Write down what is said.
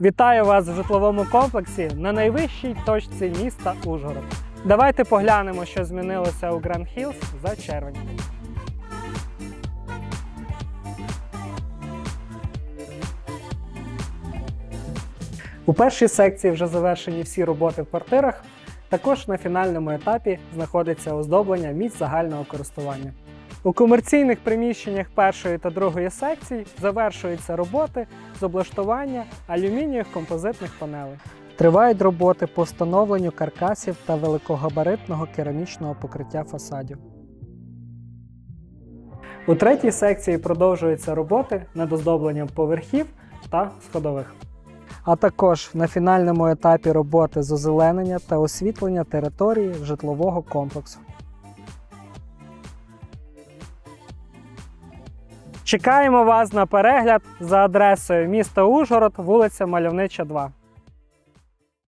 Вітаю вас в житловому комплексі на найвищій точці міста Ужгород. Давайте поглянемо, що змінилося у Grand Hills за червень. У першій секції вже завершені всі роботи в квартирах. Також на фінальному етапі знаходиться оздоблення місць загального користування. У комерційних приміщеннях першої та другої секцій завершуються роботи з облаштування алюмінієвих композитних панелей. Тривають роботи по встановленню каркасів та великогабаритного керамічного покриття фасадів. У третій секції продовжуються роботи над оздобленням поверхів та сходових. А також на фінальному етапі роботи з озеленення та освітлення території житлового комплексу. Чекаємо вас на перегляд за адресою міста Ужгород, вулиця Мальовнича 2.